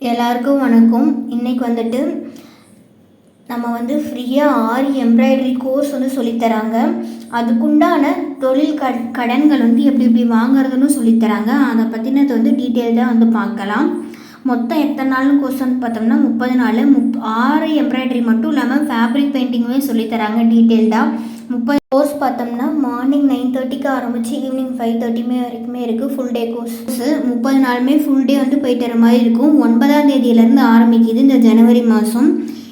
எல்லாருக்கும் வணக்கம். இன்றைக்கி வந்துட்டு நம்ம வந்து ஃப்ரீயாக ஆரி எம்ப்ராய்டரி கோர்ஸ் வந்து சொல்லித்தராங்க அதுக்குண்டான தொழில் க கடன்கள் வந்து எப்படி எப்படி வாங்குறதுன்னு சொல்லித்தராங்க அதை பற்றினது வந்து டீட்டெயில்டாக வந்து பார்க்கலாம். மொத்தம் எத்தனை நாள்னு கோர்ஸ் வந்து பார்த்தோம்னா முப்பது நாள். முப் ஆறு எம்ப்ராய்டரி மட்டும் இல்லாமல் ஃபேப்ரிக் பெயிண்டிங்குமே சொல்லித்தராங்க டீட்டெயில்டாக முப்பது கோர்ஸ் பார்த்தோம்னா மார்னிங் நைன் தேர்ட்டிக்கு ஆரம்பித்து ஈவினிங் ஃபைவ் தேர்ட்டிமே வரைக்குமே இருக்குது ஃபுல் டே கோர்ஸ் முப்பது நாளுமே ஃபுல் டே வந்து போயிட்டு வர மாதிரி இருக்கும். ஒன்பதாம் தேதியிலேருந்து ஆரம்பிக்குது இந்த ஜனவரி மாதம்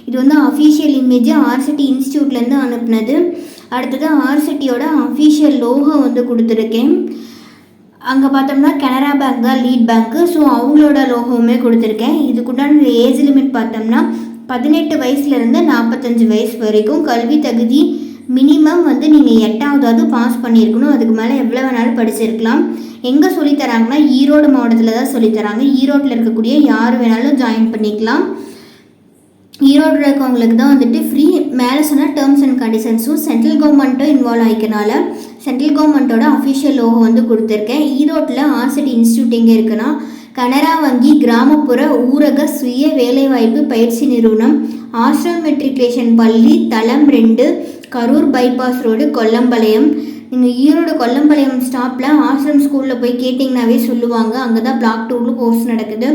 இது வந்து அஃபீஷியல் இமேஜ் ஆர்சிட்டி இன்ஸ்டியூட்லேருந்து அனுப்புனது. அடுத்தது ஆர்சிட்டியோட அஃபீஷியல் லோகோ வந்து கொடுத்துருக்கேன். அங்கே பார்த்தோம்னா கனரா பேங்க் தான் லீட் பேங்க்கு ஸோ அவங்களோட லோகோவுமே கொடுத்துருக்கேன். இதுக்குண்டான ஏஜ் லிமிட் பார்த்தோம்னா பதினெட்டு வயசுலேருந்து நாற்பத்தஞ்சு வயசு வரைக்கும் கல்வி தகுதி மினிமம் வந்து நீங்கள் எட்டாவதாவது பாஸ் பண்ணியிருக்கணும். அதுக்கு மேலே எவ்வளோ வேணாலும் படிச்சிருக்கலாம். எங்கே சொல்லித்தராங்கன்னா ஈரோடு மாவட்டத்தில் தான் சொல்லித்தராங்க ஈரோட்டில் இருக்கக்கூடிய யார் வேணாலும் ஜாயின் பண்ணிக்கலாம். ஈரோடு இருக்கவங்களுக்கு தான் வந்துட்டு ஃப்ரீ மேலே சொன்னால் டேர்ம்ஸ் அண்ட் கண்டிஷன்ஸும் சென்ட்ரல் கவர்மெண்ட்டும் இன்வால்வ் ஆகிக்கனால சென்ட்ரல் கவர்மெண்ட்டோட அஃபிஷியல் லோகோ வந்து கொடுத்துருக்கேன். ஈரோட்டில் ஆர்சிட்டி இன்ஸ்டியூட் எங்கே இருக்குன்னா கனரா வங்கி கிராமப்புற ஊரக சுய வேலைவாய்ப்பு பயிற்சி நிறுவனம் ஆஸ்ட்ரல் மெட்ரிகுலேஷன் பள்ளி தளம் ரெண்டு கரூர் பைபாஸ் ரோடு கொல்லம்பாளையம். நீங்கள் ஈரோடு கொல்லம்பாளையம் ஸ்டாப்பில் ஆசிரம் ஸ்கூலில் போய் கேட்டிங்கனாவே சொல்லுவாங்க. அங்கே தான் பிளாக் டூரில் கோர்ஸ் நடக்குது.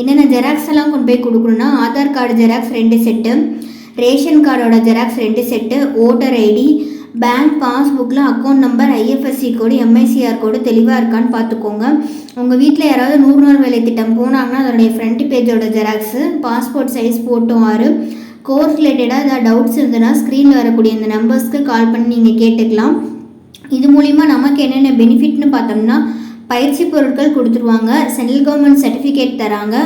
என்னென்ன ஜெராக்ஸ் எல்லாம் கொண்டு போய் கொடுக்கணுன்னா ஆதார் கார்டு ஜெராக்ஸ் ரெண்டு செட்டு ரேஷன் கார்டோட ஜெராக்ஸ் ரெண்டு set voter ID bank பாஸ்புக்கில் account number IFSC code MICR code தெளிவாக இருக்கான்னு பார்த்துக்கோங்க. உங்கள் வீட்டில் யாராவது நூறு நாள் வேலை திட்டம் போனாங்கன்னா அதோடைய ஃப்ரண்ட் பேஜோட ஜெராக்ஸு பாஸ்போர்ட் சைஸ் ஃபோட்டோ ஆறு கோர்ஸ் ரிலேட்டடாக ஏதாவது டவுட்ஸ் இருந்ததுன்னா ஸ்க்ரீனில் வரக்கூடிய இந்த நம்பர்ஸ்க்கு கால் பண்ணி நீங்கள் கேட்டுக்கலாம். இது மூலிமா நமக்கு என்னென்ன பெனிஃபிட்னு பார்த்தோம்னா பயிற்சி பொருட்கள் கொடுத்துருவாங்க. சென்ட்ரல் கவர்மெண்ட் சர்டிஃபிகேட் தராங்க.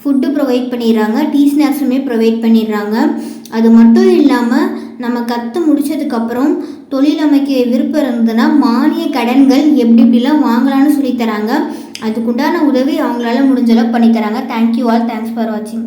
ஃபுட்டு ப்ரொவைட் பண்ணிடுறாங்க. டீ ஸ்நாக்ஸுமே ப்ரொவைட் பண்ணிடுறாங்க. அது மட்டும் இல்லாமல் நம்ம கற்று முடிச்சதுக்கப்புறம் தொழில் அமைக்க விருப்பம் இருந்ததுன்னா மானிய கடன்கள் எப்படி இப்படிலாம் வாங்கலாம்னு சொல்லித்தராங்க அதுக்குண்டான உதவி அவங்களால முடிஞ்சளவு பண்ணித்தராங்க thank you all thanks for வாட்சிங்